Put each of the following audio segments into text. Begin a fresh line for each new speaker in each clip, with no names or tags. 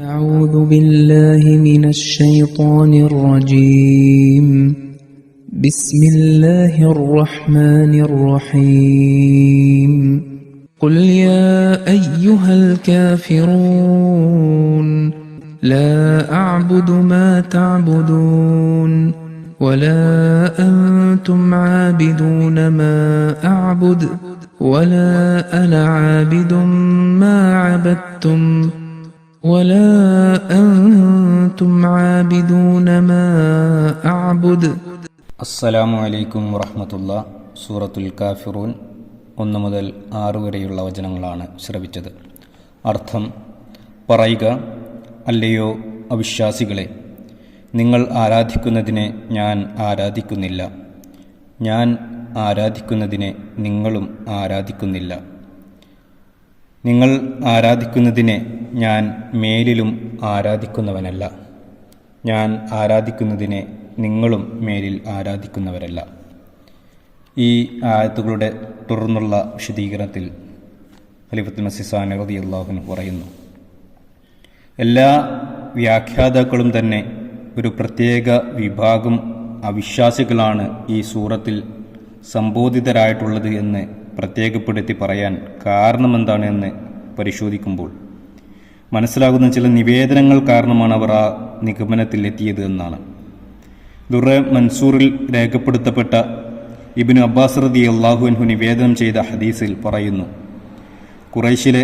أعوذ بالله من الشيطان الرجيم. بسم الله الرحمن الرحيم. قل يا أيها الكافرون لا أعبد ما تعبدون ولا أنتم عابدون ما أعبد ولا أنا عابد ما عبدتم. ولا أنتم عابدون ما أعبد
അസ്സലാമു അലൈക്കും വറഹമത്തുള്ള സൂറത്തുൽ കാഫിറൂൻ ഒന്ന് മുതൽ ആറ് വരെയുള്ള വചനങ്ങളാണ് ശ്രവിച്ചത് അർത്ഥം പറയുക അല്ലയോ അവിശ്വാസികളെ നിങ്ങൾ ആരാധിക്കുന്നതിനെ ഞാൻ ആരാധിക്കുന്നില്ല ഞാൻ ആരാധിക്കുന്നതിനെ നിങ്ങളും ആരാധിക്കുന്നില്ല നിങ്ങൾ ആരാധിക്കുന്നതിനെ ഞാൻ മേലിലും ആരാധിക്കുന്നവനല്ല. ഞാൻ ആരാധിക്കുന്നതിനെ നിങ്ങളും മേലിൽ ആരാധിക്കുന്നവരല്ല. ഈ ആയത്തുകളുടെ തുടർന്നുള്ള വിശദീകരണത്തിൽ ഖലീഫത്തുൽ മസിസാൻ റതി അള്ളാഹുൻ പറയുന്നു എല്ലാ വ്യാഖ്യാതാക്കളും തന്നെ ഒരു പ്രത്യേക വിഭാഗം അവിശ്വാസികളാണ് ഈ സൂറത്തിൽ സംബോധിതരായിട്ടുള്ളത് എന്ന് പ്രത്യേകപ്പെടുത്തി പറയാൻ കാരണമെന്താണ് എന്ന് പരിശോധിക്കുമ്പോൾ മനസ്സിലാകുന്ന ചില നിവേദനങ്ങൾ കാരണമാണ് അവർ ആ നിഗമനത്തിൽ എത്തിയത് എന്നാണ്. ദുറ മൻസൂറിൽ രേഖപ്പെടുത്തപ്പെട്ട ഇബിന് അബ്ബാസ് റതി അള്ളാഹുഅൻഹു നിവേദനം ചെയ്ത ഹദീസിൽ പറയുന്നു കുറേശിലെ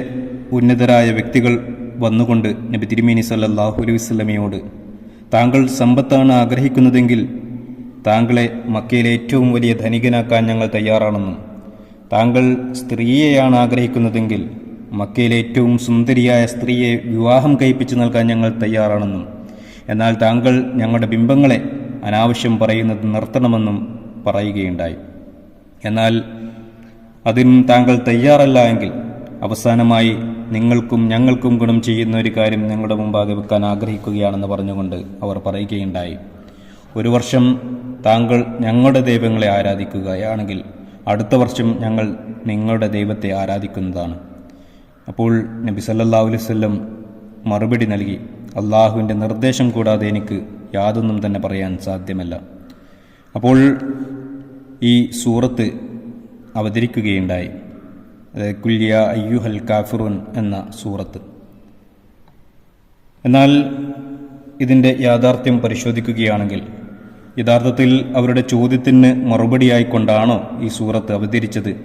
ഉന്നതരായ വ്യക്തികൾ വന്നുകൊണ്ട് നബി തിരുമേനി സല്ലാഹു അലൈഹി വസ്ലമയോട് താങ്കൾ സമ്പത്താണ് ആഗ്രഹിക്കുന്നതെങ്കിൽ താങ്കളെ മക്കയിലെ ഏറ്റവും വലിയ ധനികനാക്കാൻ ഞങ്ങൾ തയ്യാറാണെന്നും താങ്കൾ സ്ത്രീയെയാണ് ആഗ്രഹിക്കുന്നതെങ്കിൽ മക്കയിലെ ഏറ്റവും സുന്ദരിയായ സ്ത്രീയെ വിവാഹം കഴിപ്പിച്ചു നൽകാൻ ഞങ്ങൾ തയ്യാറാണെന്നും എന്നാൽ താങ്കൾ ഞങ്ങളുടെ ബിംബങ്ങളെ അനാവശ്യം പറയുന്നത് നിർത്തണമെന്നും പറയുകയുണ്ടായി. എന്നാൽ അതിനും താങ്കൾ തയ്യാറല്ല എങ്കിൽ അവസാനമായി നിങ്ങൾക്കും ഞങ്ങൾക്കും ഗുണം ചെയ്യുന്ന ഒരു കാര്യം നിങ്ങളുടെ മുമ്പാകെ വെക്കാൻ ആഗ്രഹിക്കുകയാണെന്ന് പറഞ്ഞുകൊണ്ട് അവർ പറയുകയുണ്ടായി. ഒരു വർഷം താങ്കൾ ഞങ്ങളുടെ ദൈവങ്ങളെ ആരാധിക്കുകയാണെങ്കിൽ അടുത്ത വർഷം ഞങ്ങൾ നിങ്ങളുടെ ദൈവത്തെ ആരാധിക്കുന്നതാണ്. അപ്പോൾ നബി സല്ലാ അലൈവല്ലം മറുപടി നൽകി അള്ളാഹുവിന്റെ നിർദ്ദേശം കൂടാതെ എനിക്ക് യാതൊന്നും തന്നെ പറയാൻ സാധ്യമല്ല. അപ്പോൾ ഈ സൂറത്ത് അവതരിക്കുകയുണ്ടായി. കുല്യ അയ്യുഹൽ കാഫിറുൻ എന്ന സൂറത്ത്. എന്നാൽ ഇതിന്റെ യാഥാർത്ഥ്യം പരിശോധിക്കുകയാണെങ്കിൽ യഥാർത്ഥത്തിൽ അവരുടെ ചോദ്യത്തിന് മറുപടിയായിക്കൊണ്ടാണോ ഈ സൂറത്ത് അവതരിച്ചത്.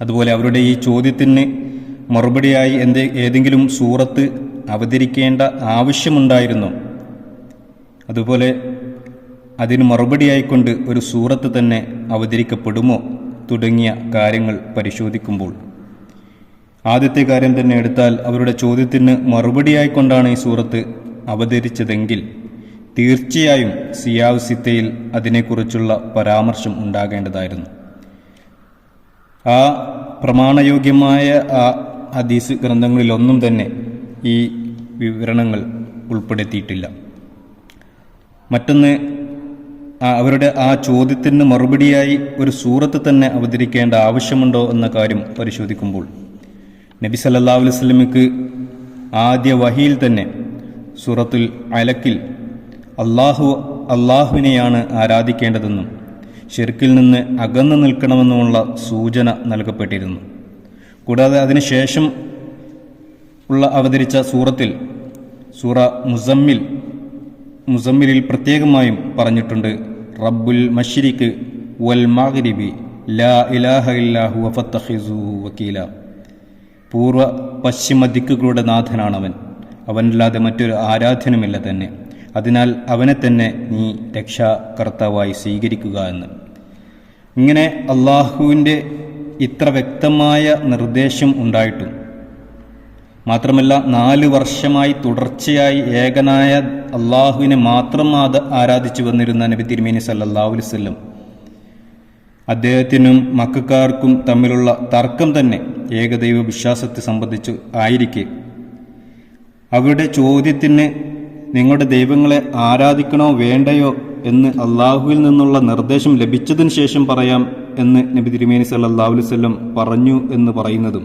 അതുപോലെ അവരുടെ ഈ ചോദ്യത്തിന് മറുപടിയായി എന്ത് ഏതെങ്കിലും സൂറത്ത് അവതരിക്കേണ്ട ആവശ്യമുണ്ടായിരുന്നോ? അതുപോലെ അതിന് മറുപടിയായിക്കൊണ്ട് ഒരു സൂറത്ത് തന്നെ അവതരിക്കപ്പെടുമോ? തുടങ്ങിയ കാര്യങ്ങൾ പരിശോധിക്കുമ്പോൾ. ആദ്യത്തെ കാര്യം തന്നെ എടുത്താൽ അവരുടെ ചോദ്യത്തിന് മറുപടിയായിക്കൊണ്ടാണ് ഈ സൂറത്ത് അവതരിച്ചതെങ്കിൽ തീർച്ചയായും സിയാവ് സിത്തയിൽ അതിനെക്കുറിച്ചുള്ള പരാമർശം ഉണ്ടാകേണ്ടതായിരുന്നു. ആ പ്രമാണയോഗ്യമായ ആ ഹദീസ് ഗ്രന്ഥങ്ങളിലൊന്നും തന്നെ ഈ വിവരണങ്ങൾ ഉൾപ്പെടുത്തിയിട്ടില്ല. മറ്റൊന്ന് അവരുടെ ആ ചോദ്യത്തിന് മറുപടിയായി ഒരു സൂറത്ത് തന്നെ അവതരിക്കേണ്ട ആവശ്യമുണ്ടോ എന്ന കാര്യം പരിശോധിക്കുമ്പോൾ നബി സല്ലാ അലൈവലമിക്ക് ആദ്യ വഹിയിൽ തന്നെ സൂറത്തുൽ അലക്കിൽ അള്ളാഹു അള്ളാഹുവിനെയാണ് ആരാധിക്കേണ്ടതെന്നും ഷിർക്കിൽ നിന്ന് അകന്നു നിൽക്കണമെന്നുമുള്ള സൂചന നൽകപ്പെട്ടിരുന്നു. കൂടാതെ അതിനുശേഷം ഉള്ള അവതരിച്ച സൂറത്തിൽ സൂറ മുസമ്മിൽ മുസമ്മിലിൽ പ്രത്യേകമായും പറഞ്ഞിട്ടുണ്ട് റബ്ബുൽ മഷിരിക്ക് വൽ മാഗരിബി ലാ ഇലാഹ ഇല്ലാഹു വഫത്തഹിസു വക്കീല പൂർവ പശ്ചിമ ദിക്കുകളുടെ നാഥനാണവൻ. അവനല്ലാതെ മറ്റൊരു ആരാധനമില്ല തന്നെ. അതിനാൽ അവനെ തന്നെ നീ രക്ഷാകർത്താവായി സ്വീകരിക്കുക എന്ന്. ഇങ്ങനെ അള്ളാഹുവിന്റെ ഇത്ര വ്യക്തമായ നിർദ്ദേശം ഉണ്ടായിട്ടും മാത്രമല്ല നാല് വർഷമായി തുടർച്ചയായി ഏകനായ അള്ളാഹുവിനെ മാത്രം ആദ ആരാധിച്ചു വന്നിരുന്ന നബി തിരുമേനി സല്ലാഹു അലൈവല്ലം അദ്ദേഹത്തിനും മക്കാർക്കും തമ്മിലുള്ള തർക്കം തന്നെ ഏകദൈവ വിശ്വാസത്തെ സംബന്ധിച്ച് ആയിരിക്കെ. അവരുടെ ചോദ്യത്തിന് നിങ്ങളുടെ ദൈവങ്ങളെ ആരാധിക്കണോ വേണ്ടയോ എന്ന് അള്ളാഹുവിൽ നിന്നുള്ള നിർദ്ദേശം ലഭിച്ചതിന് ശേഷം പറയാം എന്ന് നബി തിരുമേനി സല്ലാ അലുസല്ലം പറഞ്ഞു എന്ന് പറയുന്നതും.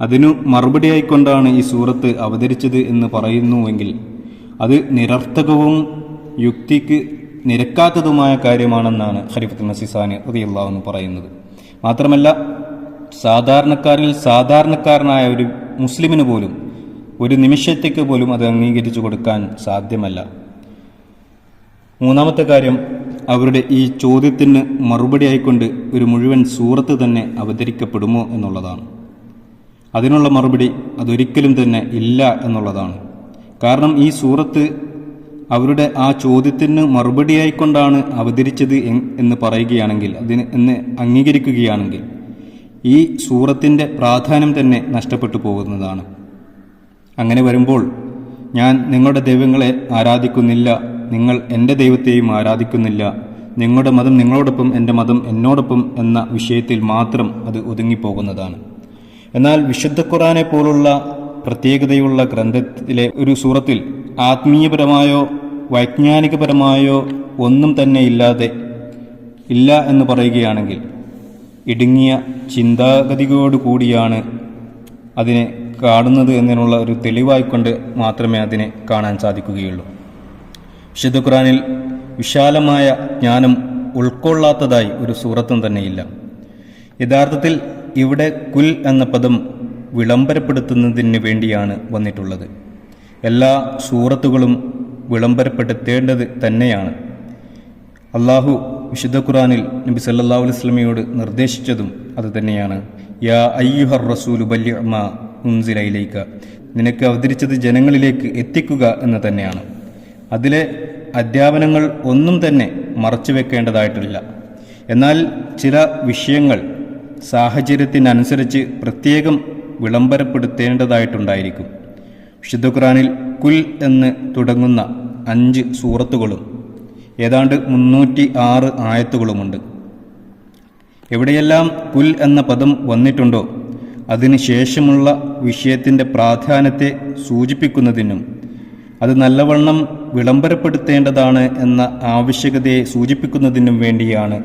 അതിനു മറുപടിയായിക്കൊണ്ടാണ് ഈ സൂറത്ത് അവതരിച്ചത് എന്ന് പറയുന്നുവെങ്കിൽ അത് നിരർത്ഥകവും യുക്തിക്ക് നിരക്കാത്തതുമായ കാര്യമാണെന്നാണ് ഖരീഫത്ത് നസിസാനി റതിയല്ലാഹെന്ന് പറയുന്നത്. മാത്രമല്ല സാധാരണക്കാരിൽ സാധാരണക്കാരനായ ഒരു മുസ്ലിമിന് പോലും ഒരു നിമിഷത്തേക്ക് പോലും അത് അംഗീകരിച്ചു കൊടുക്കാൻ സാധ്യമല്ല. മൂന്നാമത്തെ കാര്യം അവരുടെ ഈ ചോദ്യത്തിന് മറുപടിയായിക്കൊണ്ട് ഒരു മുഴുവൻ സൂറത്ത് തന്നെ അവതരിക്കപ്പെടുമോ എന്നുള്ളതാണ്. അതിനുള്ള മറുപടി അതൊരിക്കലും തന്നെ ഇല്ല എന്നുള്ളതാണ്. കാരണം ഈ സൂറത്ത് അവരുടെ ആ ചോദ്യത്തിന് മറുപടിയായിക്കൊണ്ടാണ് അവതരിച്ചത് എന്ന് പറയുകയാണെങ്കിൽ അതിന് എന്ന് അംഗീകരിക്കുകയാണെങ്കിൽ ഈ സൂറത്തിന്റെ പ്രാധാന്യം തന്നെ നഷ്ടപ്പെട്ടു പോകുന്നതാണ്. അങ്ങനെ വരുമ്പോൾ ഞാൻ നിങ്ങളുടെ ദൈവങ്ങളെ ആരാധിക്കുന്നില്ല നിങ്ങൾ എന്റെ ദൈവത്തെയും ആരാധിക്കുന്നില്ല നിങ്ങളുടെ മതം നിങ്ങളോടൊപ്പം എന്റെ മതം എന്നോടൊപ്പം എന്ന വിഷയത്തിൽ മാത്രം അത് ഒതുങ്ങിപ്പോകുന്നതാണ്. എന്നാൽ വിശുദ്ധ ഖുറാനെ പോലുള്ള പ്രത്യേകതയുള്ള ഗ്രന്ഥത്തിലെ ഒരു സൂറത്തിൽ ആത്മീയപരമായോ വൈജ്ഞാനികപരമായോ ഒന്നും തന്നെ ഇല്ലാതെ ഇല്ല എന്ന് പറയുകയാണെങ്കിൽ ഇടുങ്ങിയ ചിന്താഗതികളോട് കൂടിയാണ് അതിനെ കാണുന്നത് എന്നതിനുള്ള ഒരു തെളിവായിക്കൊണ്ട് മാത്രമേ അതിനെ കാണാൻ സാധിക്കുകയുള്ളൂ. വിശുദ്ധ ഖുറാനിൽ വിശാലമായ ജ്ഞാനം ഉൾക്കൊള്ളാത്തതായി ഒരു സൂറത്തും തന്നെയില്ല. യഥാർത്ഥത്തിൽ ഇവിടെ കുൽ എന്ന പദം വിളംബരപ്പെടുത്തുന്നതിന് വേണ്ടിയാണ് വന്നിട്ടുള്ളത്. എല്ലാ സൂറത്തുകളും വിളംബരപ്പെടുത്തേണ്ടത് തന്നെയാണ്. അള്ളാഹു വിശുദ്ധ ഖുറാനിൽ നബി സല്ലാ അലൈഹി നിർദ്ദേശിച്ചതും അത് തന്നെയാണ്. യാ അയ്യുഹർ റസൂലു ബല്യഅമ ഉൻസിലയിലേക്ക് നിനക്ക് അവതരിച്ചത് ജനങ്ങളിലേക്ക് എത്തിക്കുക എന്ന് തന്നെയാണ്. അതിലെ അധ്യാപനങ്ങൾ ഒന്നും തന്നെ മറച്ചു വെക്കേണ്ടതായിട്ടില്ല. എന്നാൽ ചില വിഷയങ്ങൾ സാഹചര്യത്തിനനുസരിച്ച് പ്രത്യേകം വിളംബരപ്പെടുത്തേണ്ടതായിട്ടുണ്ടായിരിക്കും. വിശുദ്ധ ഖുറാനിൽ കുൽ എന്ന് തുടങ്ങുന്ന അഞ്ച് സൂറത്തുകളും ഏതാണ്ട് മുന്നൂറ്റി ആറ് ആയത്തുകളുമുണ്ട്. എവിടെയെല്ലാം കുൽ എന്ന പദം വന്നിട്ടുണ്ടോ അതിന് ശേഷമുള്ള വിഷയത്തിന്റെ പ്രാധാന്യത്തെ സൂചിപ്പിക്കുന്നതിനും അത് നല്ലവണ്ണം വിളംബരപ്പെടുത്തേണ്ടതാണ് എന്ന ആവശ്യകതയെ സൂചിപ്പിക്കുന്നതിനും വേണ്ടിയാണ്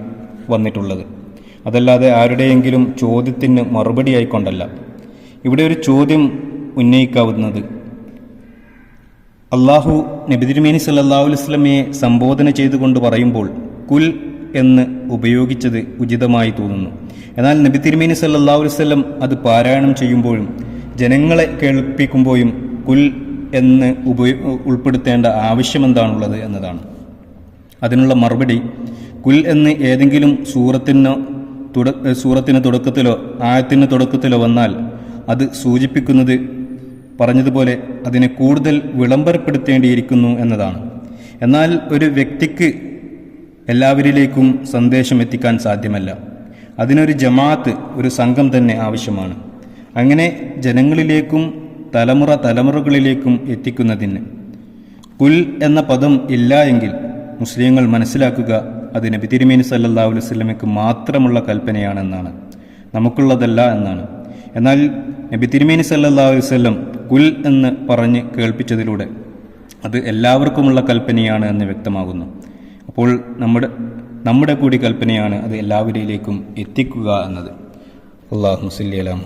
വന്നിട്ടുള്ളത്. അതല്ലാതെ ആരുടെയെങ്കിലും ചോദ്യത്തിന് മറുപടി മറുപടിയായിക്കൊണ്ടല്ല. ഇവിടെ ഒരു ചോദ്യം ഉന്നയിക്കാവുന്നത്. അള്ളാഹു നബി തിരുമേനി സല്ലല്ലാഹു അലൈഹി വസല്ലമയെ സംബോധന ചെയ്തുകൊണ്ട് പറയുമ്പോൾ കുൽ എന്ന് ഉപയോഗിച്ചത് ഉചിതമായി തോന്നുന്നു. എന്നാൽ നബി തിരുമേനി അലൈഹി വസല്ലം അത് പാരായണം ചെയ്യുമ്പോഴും ജനങ്ങളെ കേൾപ്പിക്കുമ്പോഴും കുൽ എന്ന് ഉപയോ ഉൾപ്പെടുത്തേണ്ട ആവശ്യമെന്താണുള്ളത് എന്നതാണ്. അതിനുള്ള മറുപടി കുൽ എന്ന് ഏതെങ്കിലും സൂറത്തിനോ തുട സൂറത്തിന് തുടക്കത്തിലോ ആയത്തിന് തുടക്കത്തിലോ വന്നാൽ അത് സൂചിപ്പിക്കുന്നത് പറഞ്ഞതുപോലെ അതിനെ കൂടുതൽ വിളംബരപ്പെടുത്തേണ്ടിയിരിക്കുന്നു എന്നതാണ്. എന്നാൽ ഒരു വ്യക്തിക്ക് എല്ലാവരിലേക്കും സന്ദേശം എത്തിക്കാൻ സാധ്യമല്ല. അതിനൊരു ജമാഅത്ത് ഒരു സംഘം തന്നെ ആവശ്യമാണ്. അങ്ങനെ ജനങ്ങളിലേക്കും തലമുറ തലമുറകളിലേക്കും എത്തിക്കുന്നതിന് കുൽ എന്ന പദം ഇല്ല എങ്കിൽ മുസ്ലിങ്ങൾ മനസ്സിലാക്കുക അത് നബി തിരുമേനി സല്ലാ അലൈഹി വസല്ലമയ്ക്ക് മാത്രമുള്ള കൽപ്പനയാണെന്നാണ്. നമുക്കുള്ളതല്ല എന്നാണ്. എന്നാൽ നബി തിരുമേനി സല്ലാ അലൈഹി വസല്ലം കുൽ എന്ന് പറഞ്ഞ് കേൾപ്പിച്ചതിലൂടെ അത് എല്ലാവർക്കുമുള്ള കൽപ്പനയാണ് എന്ന് വ്യക്തമാകുന്നു. അപ്പോൾ നമ്മുടെ നമ്മുടെ കൂടി കൽപ്പനയാണ് അത് എല്ലാവരിലേക്കും എത്തിക്കുക എന്നത്. അള്ളാഹു മുസല്ലി അലാം